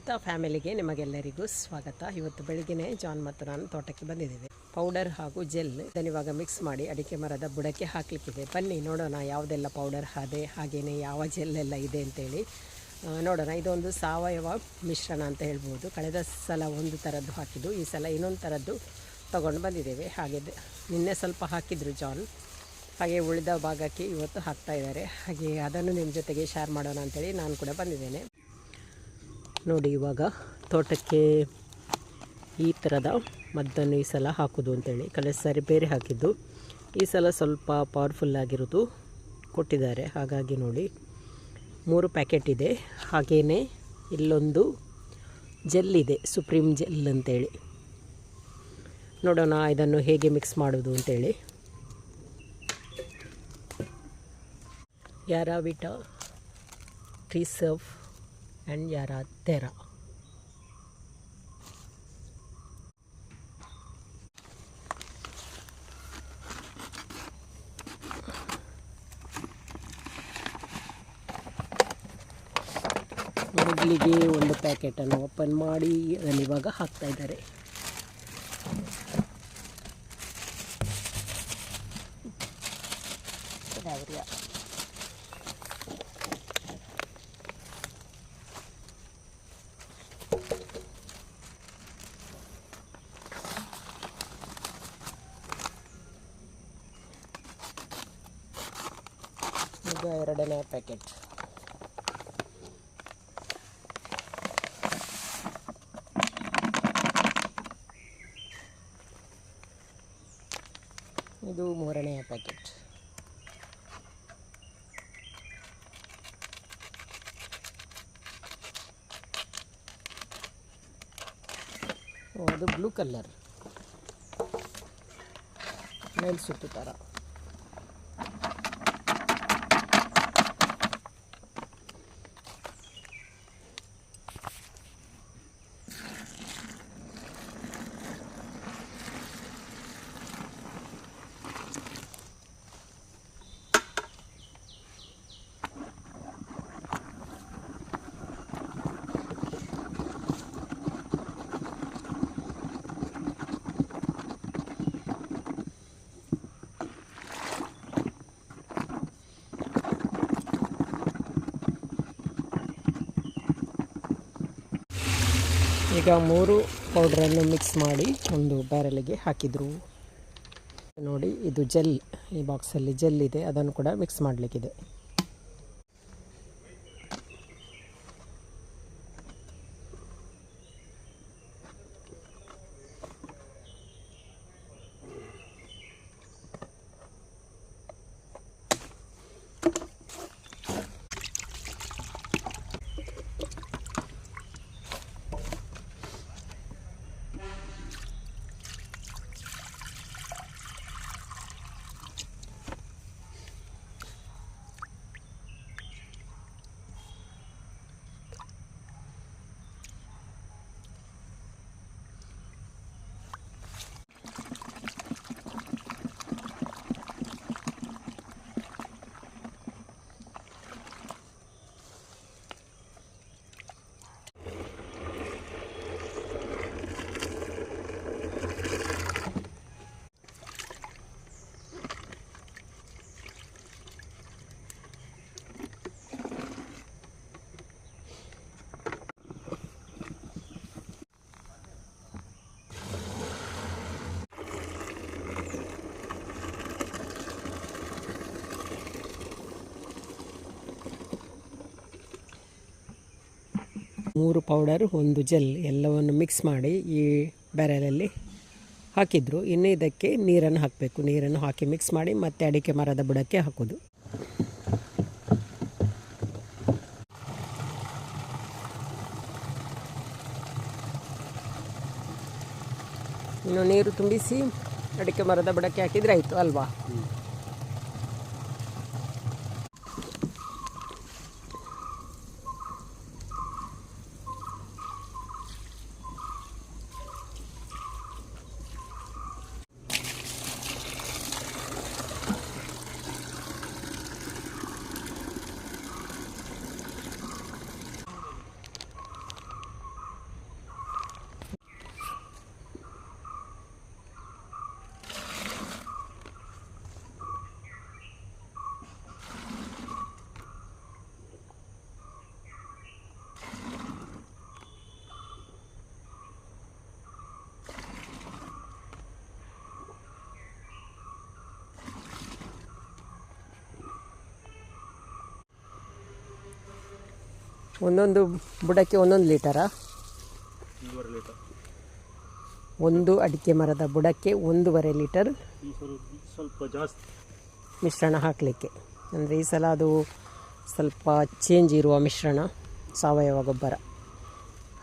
ಮಿತಾ ಫ್ಯಾಮಿಲಿಗೆ ನಿಮಗೆಲ್ಲರಿಗೂ ಸ್ವಾಗತ. ಇವತ್ತು ಬೆಳಿಗ್ಗೆ ಜಾನ್ ಮತ್ತು ನಾನು ತೋಟಕ್ಕೆ ಬಂದಿದ್ದೇವೆ. ಪೌಡರ್ ಹಾಗೂ ಜೆಲ್ ಇವಾಗ ಮಿಕ್ಸ್ ಮಾಡಿ ಅಡಿಕೆ ಮರದ ಬುಡಕ್ಕೆ ಹಾಕಲಿಕ್ಕಿದೆ. ಬನ್ನಿ, ನೋಡೋಣ ಯಾವುದೆಲ್ಲ ಪೌಡರ್ ಹಾದೆ ಹಾಗೆಯೇ ಯಾವ ಜೆಲ್ ಎಲ್ಲ ಇದೆ ಅಂತೇಳಿ. ನೋಡೋಣ. ಇದೊಂದು ಸಾವಯವ ಮಿಶ್ರಣ ಅಂತ ಹೇಳ್ಬೋದು. ಕಳೆದ ಸಲ ಒಂದು ಥರದ್ದು ಹಾಕಿದ್ದು, ಈ ಸಲ ಇನ್ನೊಂದು ಥರದ್ದು ತೊಗೊಂಡು ಬಂದಿದ್ದೇವೆ. ಹಾಗೆ ನಿನ್ನೆ ಸ್ವಲ್ಪ ಹಾಕಿದ್ರು ಜಾನ್. ಹಾಗೆ ಉಳಿದ ಭಾಗಕ್ಕೆ ಇವತ್ತು ಹಾಕ್ತಾ ಇದ್ದಾರೆ. ಹಾಗೆ ಅದನ್ನು ನಿಮ್ಮ ಜೊತೆಗೆ ಶೇರ್ ಮಾಡೋಣ ಅಂತೇಳಿ ನಾನು ಕೂಡ ಬಂದಿದ್ದೇನೆ. ನೋಡಿ, ಇವಾಗ ತೋಟಕ್ಕೆ ಈ ಥರದ ಮದ್ದನ್ನು ಈ ಸಲ ಹಾಕೋದು ಅಂತೇಳಿ. ಕಳೆದ ಸಾರಿ ಬೇರೆ ಹಾಕಿದ್ದು. ಈ ಸಲ ಸ್ವಲ್ಪ ಪವರ್ಫುಲ್ ಆಗಿರೋದು ಕೊಟ್ಟಿದ್ದಾರೆ. ಹಾಗಾಗಿ ನೋಡಿ, ಮೂರು ಪ್ಯಾಕೆಟ್ ಇದೆ. ಹಾಗೆಯೇ ಇಲ್ಲೊಂದು ಜೆಲ್ ಇದೆ ಸುಪ್ರೀಂ ಜೆಲ್ ಅಂತೇಳಿ. ನೋಡೋಣ ಇದನ್ನು ಹೇಗೆ ಮಿಕ್ಸ್ ಮಾಡೋದು ಅಂತೇಳಿ. ಯಾರಾವಿಟ ಟ್ರೀಸರ್ಫ್ ಆ್ಯಂಡ್ ಯಾರ Terra. ಮೊದಲಿಗೆ ಒಂದು ಪ್ಯಾಕೆಟನ್ನು ಓಪನ್ ಮಾಡಿ ಅದನ್ನು ಇವಾಗ ಹಾಕ್ತಾ ಇದ್ದಾರೆ ಈಗ ಎರಡನೇ ಪ್ಯಾಕೆಟ್ ಇದು ಮೂರನೆಯ ಪ್ಯಾಕೆಟ್ ಅದು ಬ್ಲೂ ಕಲರ್ ಮೇಲೆ ಸುತ್ತಾರ ಈಗ ಮೂರು ಪೌಡ್ರನ್ನು ಮಿಕ್ಸ್ ಮಾಡಿ ಒಂದು ಬ್ಯಾರಲಿಗೆ ಹಾಕಿದರು. ನೋಡಿ, ಇದು ಜೆಲ್ ಈ ಬಾಕ್ಸಲ್ಲಿ ಜೆಲ್ ಇದೆ, ಅದನ್ನು ಕೂಡ ಮಿಕ್ಸ್ ಮಾಡಲಿಕ್ಕಿದೆ. ಮೂರು ಪೌಡರ್, ಒಂದು ಜೆಲ್ ಎಲ್ಲವನ್ನು ಮಿಕ್ಸ್ ಮಾಡಿ ಈ ಬ್ಯಾರಲಲ್ಲಿ ಹಾಕಿದ್ರು. ಇನ್ನು ಇದಕ್ಕೆ ನೀರನ್ನು ಹಾಕಬೇಕು. ನೀರನ್ನು ಹಾಕಿ ಮಿಕ್ಸ್ ಮಾಡಿ ಮತ್ತೆ ಅಡಿಕೆ ಮರದ ಬುಡಕ್ಕೆ ಹಾಕೋದು. ಇನ್ನು ನೀರು ತುಂಬಿಸಿ ಅಡಿಕೆ ಮರದ ಬುಡಕ್ಕೆ ಹಾಕಿದರೆ ಆಯಿತು ಅಲ್ವಾ? ಒಂದೊಂದು ಬುಡಕ್ಕೆ ಒಂದೊಂದು ಲೀಟರಾ? ಒಂದು ಅಡಿಕೆ ಮರದ ಬುಡಕ್ಕೆ ಒಂದೂವರೆ ಲೀಟರ್ ಸ್ವಲ್ಪ ಜಾಸ್ತಿ. ಮಿಶ್ರಣ ಹಾಕಲಿಕ್ಕೆ. ಅಂದರೆ ಈ ಸಲ ಅದು ಸ್ವಲ್ಪ ಚೇಂಜ್ ಇರುವ ಮಿಶ್ರಣ ಸಾವಯವ ಗೊಬ್ಬರ.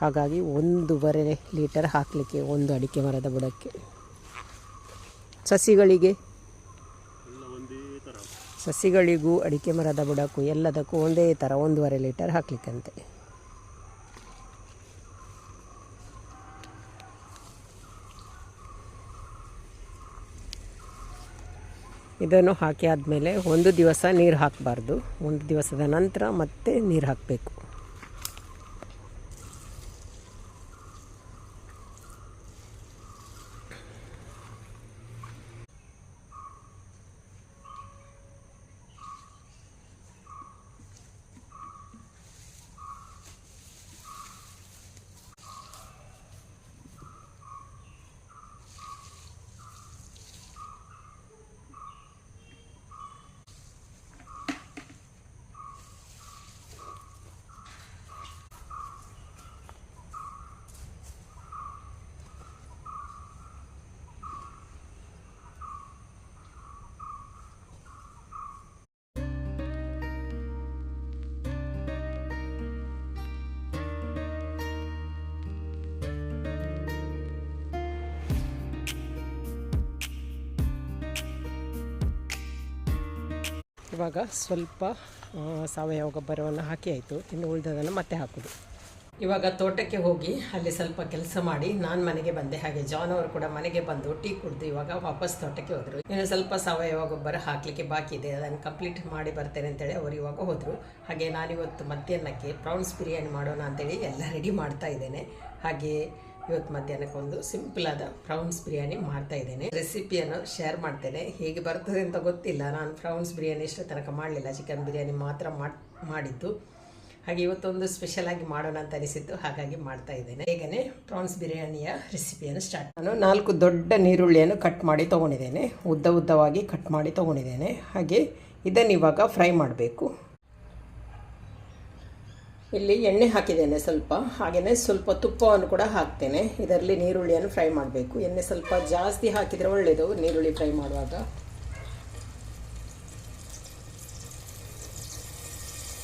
ಹಾಗಾಗಿ ಒಂದೂವರೆ ಲೀಟರ್ ಹಾಕಲಿಕ್ಕೆ ಒಂದು ಅಡಿಕೆ ಮರದ ಬುಡಕ್ಕೆ. ಸಸಿಗಳಿಗೆ ಸಸಿಗಳಿಗೂ ಅಡಿಕೆ ಮರದ ಬುಡಕ್ಕೂ ಎಲ್ಲದಕ್ಕೂ ಒಂದೇ ಥರ ಒಂದೂವರೆ ಲೀಟರ್ ಹಾಕಲಿಕ್ಕಂತೆ. ಇದನ್ನು ಹಾಕಿ ಆದಮೇಲೆ ಒಂದು ದಿವಸ ನೀರು ಹಾಕಬಾರ್ದು. ಒಂದು ದಿವಸದ ನಂತರ ಮತ್ತೆ ನೀರು ಹಾಕಬೇಕು. ಇವಾಗ ಸ್ವಲ್ಪ ಸಾವಯವ ಗೊಬ್ಬರವನ್ನು ಹಾಕಿ ಆಯಿತು. ಇನ್ನು ಉಳಿದದನ್ನು ಮತ್ತೆ ಹಾಕೋದು. ಇವಾಗ ತೋಟಕ್ಕೆ ಹೋಗಿ ಅಲ್ಲಿ ಸ್ವಲ್ಪ ಕೆಲಸ ಮಾಡಿ ನಾನು ಮನೆಗೆ ಬಂದೆ. ಹಾಗೆ ಜಾನ್ ಅವರು ಕೂಡ ಮನೆಗೆ ಬಂದು ಟೀ ಕುಡಿದು ಇವಾಗ ವಾಪಸ್ ತೋಟಕ್ಕೆ ಹೋದರು. ಇನ್ನು ಸ್ವಲ್ಪ ಸಾವಯವ ಗೊಬ್ಬರ ಹಾಕಲಿಕ್ಕೆ ಬಾಕಿ ಇದೆ. ಅದನ್ನು ಕಂಪ್ಲೀಟ್ ಮಾಡಿ ಬರ್ತೇನೆ ಅಂತೇಳಿ ಅವರು ಇವಾಗ ಹೋದರು. ಹಾಗೆ ನಾನಿವತ್ತು ಮಧ್ಯಾಹ್ನಕ್ಕೆ ಪ್ರಾನ್ಸ್ ಬಿರಿಯಾನಿ ಮಾಡೋಣ ಅಂತೇಳಿ ಎಲ್ಲ ರೆಡಿ ಮಾಡ್ತಾ ಇದ್ದೇನೆ. ಹಾಗೆ ಇವತ್ತು ಮಧ್ಯಾಹ್ನಕ್ಕೆ ಒಂದು ಸಿಂಪಲ್ ಆದ ಪ್ರೌನ್ಸ್ ಬಿರಿಯಾನಿ ಮಾಡ್ತಾ ಇದ್ದೇನೆ. ರೆಸಿಪಿಯನ್ನು ಶೇರ್ ಮಾಡ್ತೇನೆ. ಹೇಗೆ ಬರ್ತದೆ ಅಂತ ಗೊತ್ತಿಲ್ಲ. ನಾನು ಪ್ರೌನ್ಸ್ ಬಿರಿಯಾನಿ ಇಷ್ಟು ತನಕ ಮಾಡಲಿಲ್ಲ. ಚಿಕನ್ ಬಿರಿಯಾನಿ ಮಾತ್ರ ಮಾಡ್, ಮಾಡಿದ್ದು. ಹಾಗೆ ಇವತ್ತೊಂದು ಸ್ಪೆಷಲ್ ಆಗಿ ಮಾಡೋಣ ಅಂತ ಅನಿಸಿದ್ದು ಹಾಗಾಗಿ ಮಾಡ್ತಾ ಇದ್ದೇನೆ. ಹೇಗೆ ಪ್ರಾನ್ಸ್ ಬಿರಿಯಾನಿಯ ರೆಸಿಪಿಯನ್ನು ಸ್ಟಾರ್ಟ್ ನಾನು ನಾಲ್ಕು ದೊಡ್ಡ ನೀರುಳ್ಳಿಯನ್ನು ಕಟ್ ಮಾಡಿ ತೊಗೊಂಡಿದ್ದೇನೆ. ಉದ್ದ ಉದ್ದವಾಗಿ ಕಟ್ ಮಾಡಿ ತೊಗೊಂಡಿದ್ದೇನೆ. ಹಾಗೆ ಇದನ್ನು ಇವಾಗ ಫ್ರೈ ಮಾಡಬೇಕು. ಇಲ್ಲಿ ಎಣ್ಣೆ ಹಾಕಿದ್ದೇನೆ ಸ್ವಲ್ಪ. ಹಾಗೆಯೇ ಸ್ವಲ್ಪ ತುಪ್ಪವನ್ನು ಕೂಡ ಹಾಕ್ತೇನೆ. ಇದರಲ್ಲಿ ನೀರುಳ್ಳಿಯನ್ನು ಫ್ರೈ ಮಾಡಬೇಕು. ಎಣ್ಣೆ ಸ್ವಲ್ಪ ಜಾಸ್ತಿ ಹಾಕಿದರೆ ಒಳ್ಳೆಯದು ನೀರುಳ್ಳಿ ಫ್ರೈ ಮಾಡುವಾಗ.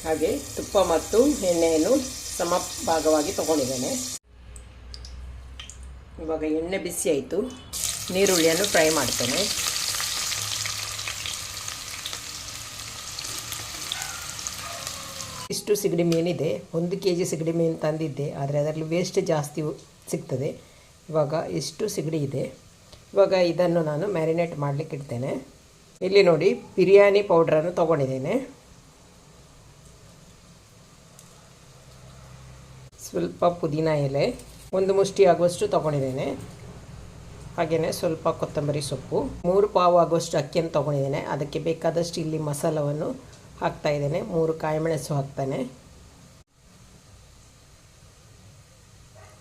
ಹಾಗೆ ತುಪ್ಪ ಮತ್ತು ಎಣ್ಣೆಯನ್ನು ಸಮ ಭಾಗವಾಗಿ ತಗೊಂಡಿದ್ದೇನೆ. ಇವಾಗ ಎಣ್ಣೆ ಬಿಸಿ ಆಯಿತು. ನೀರುಳ್ಳಿಯನ್ನು ಫ್ರೈ ಮಾಡ್ತೇನೆ. ಇಷ್ಟು ಸಿಗಡಿ ಮೀನಿದೆ ಒಂದು ಕೆ ಜಿ ಸಿಗಡಿ ಮೀನು ತಂದಿದ್ದೆ. ಆದರೆ ಅದರಲ್ಲಿ ವೇಸ್ಟ್ ಜಾಸ್ತಿ ಸಿಗ್ತದೆ. ಇವಾಗ ಇಷ್ಟು ಸಿಗಡಿ ಇದೆ. ಇವಾಗ ಇದನ್ನು ನಾನು ಮ್ಯಾರಿನೇಟ್ ಮಾಡಲಿಕ್ಕೆ ಇಡ್ತೇನೆ. ಇಲ್ಲಿ ನೋಡಿ, ಬಿರಿಯಾನಿ ಪೌಡ್ರನ್ನು ತೊಗೊಂಡಿದ್ದೇನೆ. ಸ್ವಲ್ಪ ಪುದೀನ ಎಲೆ, ಒಂದು ಮುಷ್ಟಿ ಆಗುವಷ್ಟು ತೊಗೊಂಡಿದ್ದೇನೆ. ಹಾಗೆಯೇ ಸ್ವಲ್ಪ ಕೊತ್ತಂಬರಿ ಸೊಪ್ಪು, ಮೂರು ಪಾವು ಆಗುವಷ್ಟು ಅಕ್ಕಿಯನ್ನು ತೊಗೊಂಡಿದ್ದೇನೆ. ಅದಕ್ಕೆ ಬೇಕಾದಷ್ಟು ಇಲ್ಲಿ ಮಸಾಲವನ್ನು ಹಾಕ್ತಾ ಇದ್ದೇನೆ. ಮೂರು ಕಾಯಿಮೆಣಸು ಹಾಕ್ತೇನೆ.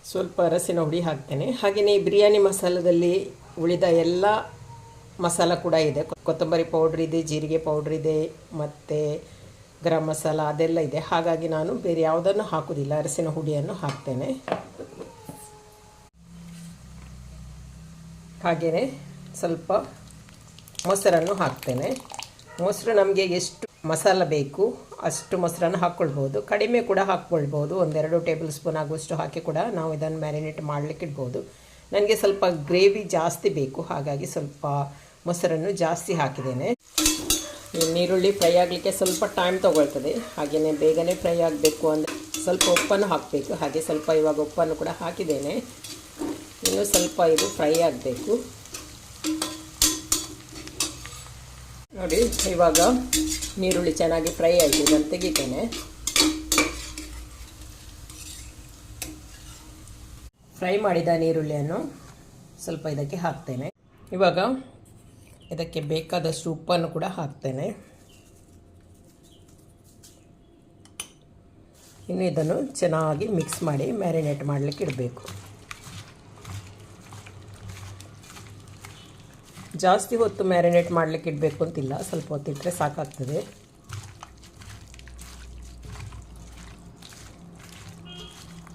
ಸ್ವಲ್ಪ ಅರಸಿನ ಹುಡಿ ಹಾಕ್ತೇನೆ. ಹಾಗೆಯೇ ಬಿರಿಯಾನಿ ಮಸಾಲದಲ್ಲಿ ಉಳಿದ ಎಲ್ಲ ಮಸಾಲ ಕೂಡ ಇದೆ. ಕೊತ್ತಂಬರಿ ಪೌಡ್ರ್ ಇದೆ, ಜೀರಿಗೆ ಪೌಡ್ರ್ ಇದೆ, ಮತ್ತು ಗರಂ ಮಸಾಲ ಅದೆಲ್ಲ ಇದೆ. ಹಾಗಾಗಿ ನಾನು ಬೇರೆ ಯಾವುದನ್ನು ಹಾಕುವುದಿಲ್ಲ. ಅರಸಿನ ಹುಡಿಯನ್ನು ಹಾಕ್ತೇನೆ. ಹಾಗೆಯೇ ಸ್ವಲ್ಪ ಮೊಸರನ್ನು ಹಾಕ್ತೇನೆ. ಮೊಸರು ನಮಗೆ ಎಷ್ಟು ಮಸಾಲ ಬೇಕು, ಅಷ್ಟು ಮೊಸರನ್ನು ಹಾಕ್ಕೊಳ್ಬೋದು ಕಡಿಮೆ ಕೂಡ ಹಾಕ್ಕೊಳ್ಬೋದು ಒಂದೆರಡು ಟೇಬಲ್ ಸ್ಪೂನ್ ಆಗುವಷ್ಟು ಹಾಕಿ ಕೂಡ ನಾವು ಇದನ್ನು ಮ್ಯಾರಿನೇಟ್ ಮಾಡಲಿಕ್ಕಿಡ್ಬೋದು ನನಗೆ ಸ್ವಲ್ಪ ಗ್ರೇವಿ ಜಾಸ್ತಿ ಬೇಕು. ಹಾಗಾಗಿ ಸ್ವಲ್ಪ ಮೊಸರನ್ನು ಜಾಸ್ತಿ ಹಾಕಿದ್ದೇನೆ. ನೀರುಳ್ಳಿ ಫ್ರೈ ಆಗಲಿಕ್ಕೆ ಸ್ವಲ್ಪ ಟೈಮ್ ತೊಗೊಳ್ತದೆ. ಹಾಗೆಯೇ ಬೇಗನೆ ಫ್ರೈ ಆಗಬೇಕು ಅಂದರೆ ಸ್ವಲ್ಪ ಉಪ್ಪನ್ನು ಹಾಕಬೇಕು. ಹಾಗೆ ಸ್ವಲ್ಪ ಇವಾಗ ಉಪ್ಪನ್ನು ಕೂಡ ಹಾಕಿದ್ದೇನೆ. ಇನ್ನೂ ಸ್ವಲ್ಪ ಇದು ಫ್ರೈ ಆಗಬೇಕು. ನೋಡಿ, ಇವಾಗ ನೀರುಳ್ಳಿ ಚೆನ್ನಾಗಿ ಫ್ರೈ ಆಯಿತು. ನಾನು ತೆಗಿತೇನೆ. ಫ್ರೈ ಮಾಡಿದ ನೀರುಳ್ಳಿಯನ್ನು ಸ್ವಲ್ಪ ಇದಕ್ಕೆ ಹಾಕ್ತೇನೆ. ಇವಾಗ ಇದಕ್ಕೆ ಬೇಕಾದಷ್ಟು ಉಪ್ಪನ್ನು ಕೂಡ ಹಾಕ್ತೇನೆ. ಇನ್ನು ಇದನ್ನು ಚೆನ್ನಾಗಿ ಮಿಕ್ಸ್ ಮಾಡಿ ಮ್ಯಾರಿನೇಟ್ ಮಾಡಲಿಕ್ಕೆ ಇಡಬೇಕು. ಜಾಸ್ತಿ ಹೊತ್ತು ಮ್ಯಾರಿನೇಟ್ ಮಾಡಲಿಕ್ಕೆ ಇಡಬೇಕು ಅಂತಿಲ್ಲ. ಸ್ವಲ್ಪ ಹೊತ್ತಿಟ್ಟರೆ ಸಾಕಾಗ್ತದೆ.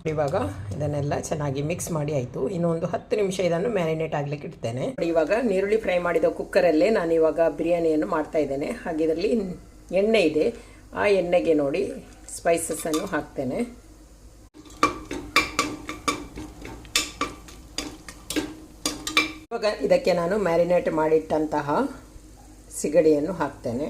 ಇವಾಗ ಇದನ್ನೆಲ್ಲ ಚೆನ್ನಾಗಿ ಮಿಕ್ಸ್ ಮಾಡಿ ಆಯಿತು. ಇನ್ನೊಂದು ಹತ್ತು ನಿಮಿಷ ಇದನ್ನು ಮ್ಯಾರಿನೇಟ್ ಆಗಲಿಕ್ಕೆ ಇಡ್ತೇನೆ. ಇವಾಗ ನೀರುಳ್ಳಿ ಫ್ರೈ ಮಾಡಿದ ಕುಕ್ಕರಲ್ಲೇ ನಾನು ಇವಾಗ ಬಿರಿಯಾನಿಯನ್ನು ಮಾಡ್ತಾ ಇದ್ದೇನೆ. ಹಾಗೆ ಇದರಲ್ಲಿ ಎಣ್ಣೆ ಇದೆ. ಆ ಎಣ್ಣೆಗೆ ನೋಡಿ ಸ್ಪೈಸಸ್ ಅನ್ನು ಹಾಕ್ತೇನೆ. ಇವಾಗ ಇದಕ್ಕೆ ನಾನು ಮ್ಯಾರಿನೇಟ್ ಮಾಡಿಟ್ಟಂತಹ ಸಿಗಡಿಯನ್ನು ಹಾಕ್ತೇನೆ.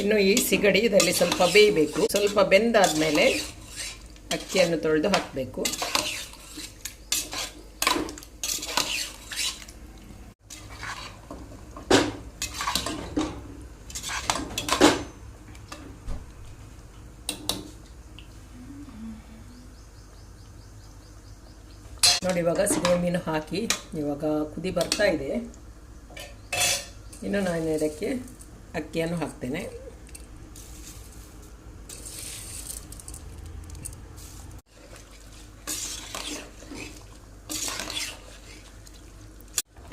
ಇನ್ನು ಈ ಸಿಗಡಿ ಇದರಲ್ಲಿ ಸ್ವಲ್ಪ ಬೇಯಬೇಕು. ಸ್ವಲ್ಪ ಬೆಂದಾದ್ಮೇಲೆ ಅಕ್ಕಿಯನ್ನು ತೊಳೆದು ಹಾಕಬೇಕು. ನೋಡಿ, ಇವಾಗ ಸಿಗೋ ಮೀನು ಹಾಕಿ ಇವಾಗ ಕುದಿ ಬರ್ತಾ ಇದೆ. ಇನ್ನು ನಾನು ಇದಕ್ಕೆ ಅಕ್ಕಿಯನ್ನು ಹಾಕ್ತೇನೆ.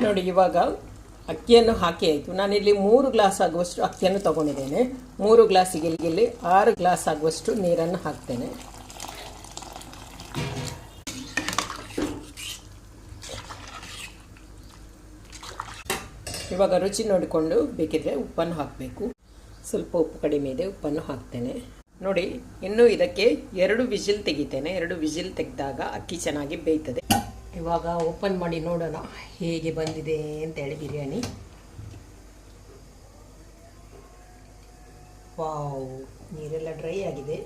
ನೋಡಿ, ಇವಾಗ ಅಕ್ಕಿಯನ್ನು ಹಾಕಿ ಆಯಿತು. ನಾನಿಲ್ಲಿ ಮೂರು ಗ್ಲಾಸ್ ಆಗುವಷ್ಟು ಅಕ್ಕಿಯನ್ನು ತಗೊಂಡಿದ್ದೇನೆ. ಮೂರು ಗ್ಲಾಸಿಗೆ ಇಲ್ಲಿ ಆರು ಗ್ಲಾಸ್ ಆಗುವಷ್ಟು ನೀರನ್ನು ಹಾಕ್ತೇನೆ. ಇವಾಗ ರುಚಿ ನೋಡಿಕೊಂಡು ಬೇಕಿದ್ರೆ ಉಪ್ಪನ್ನು ಹಾಕಬೇಕು. ಸ್ವಲ್ಪ ಉಪ್ಪು ಕಡಿಮೆ ಇದೆ, ಉಪ್ಪನ್ನು ಹಾಕ್ತೇನೆ. ನೋಡಿ, ಇನ್ನು ಇದಕ್ಕೆ ಎರಡು ವಿಜಿಲ್ ತೆಗಿತೇನೆ. ಎರಡು ವಿಜಿಲ್ ತೆಗೆದಾಗ ಅಕ್ಕಿ ಚೆನ್ನಾಗಿ ಬೇಯ್ತದೆ. ಇವಾಗ ಓಪನ್ ಮಾಡಿ ನೋಡೋಣ ಹೇಗೆ ಬಂದಿದೆ ಅಂತೇಳಿ ಬಿರಿಯಾನಿ. ವಾವ್, ನೀರೆಲ್ಲ ಡ್ರೈ ಆಗಿದೆ.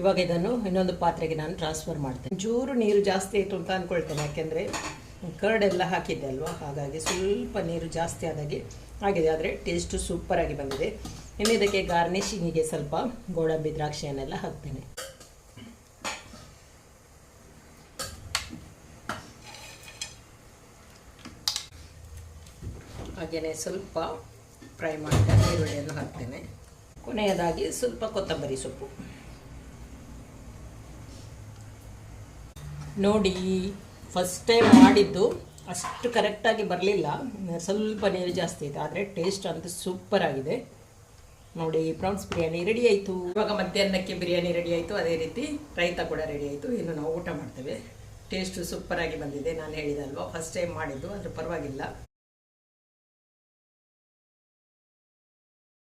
ಇವಾಗ ಇದನ್ನು ಇನ್ನೊಂದು ಪಾತ್ರೆಗೆ ನಾನು ಟ್ರಾನ್ಸ್ಫರ್ ಮಾಡ್ತೇನೆ. ಚೂರು ನೀರು ಜಾಸ್ತಿ ಆಯಿತು ಅಂತ ಅಂದ್ಕೊಳ್ತೇನೆ ಯಾಕೆಂದರೆ ಕರ್ಡೆಲ್ಲ ಹಾಕಿದ್ದೆ ಅಲ್ವಾ? ಹಾಗಾಗಿ ಸ್ವಲ್ಪ ನೀರು ಜಾಸ್ತಿ ಆದಾಗೆ ಆಗಿದೆ, ಆದರೆ ಟೇಸ್ಟು ಸೂಪರಾಗಿ ಬಂದಿದೆ. ಇನ್ನು ಇದಕ್ಕೆ ಗಾರ್ನಿಶಿಂಗಿಗೆ ಸ್ವಲ್ಪ ಗೋಡಂಬಿ ದ್ರಾಕ್ಷಿಯನ್ನೆಲ್ಲ ಹಾಕ್ತೇನೆ. ಹಾಗೆಯೇ ಸ್ವಲ್ಪ ಫ್ರೈ ಮಾಡಿದ ಈರುಳ್ಳಿಯನ್ನು ಹಾಕ್ತೇನೆ. ಕೊನೆಯದಾಗಿ ಸ್ವಲ್ಪ ಕೊತ್ತಂಬರಿ ಸೊಪ್ಪು. ನೋಡಿ ಫಸ್ಟ್ ಟೈಮ್ ಮಾಡಿದ್ದು ಅಷ್ಟು ಕರೆಕ್ಟಾಗಿ ಬರಲಿಲ್ಲ. ಸ್ವಲ್ಪ ನೀರು ಜಾಸ್ತಿ ಆಯಿತು ಆದರೆ ಟೇಸ್ಟ್ ಅಂತೂ ಸೂಪರ್ ಆಗಿದೆ. ನೋಡಿ ಪ್ರಾನ್ಸ್ ಬಿರಿಯಾನಿ ರೆಡಿ ಆಯಿತು. ಇವಾಗ ಮಧ್ಯಾಹ್ನಕ್ಕೆ ಬಿರಿಯಾನಿ ರೆಡಿ ಆಯಿತು. ಅದೇ ರೀತಿ ರೈತ ಕೂಡ ರೆಡಿ ಆಯಿತು. ಇನ್ನು ನಾವು ಊಟ ಮಾಡ್ತೇವೆ. ಟೇಸ್ಟು ಸೂಪರಾಗಿ ಬಂದಿದೆ. ನಾನು ಹೇಳಿದಲ್ವ ಫಸ್ಟ್ ಟೈಮ್ ಮಾಡಿದ್ದು ಅದ್ರ ಪರವಾಗಿಲ್ಲ.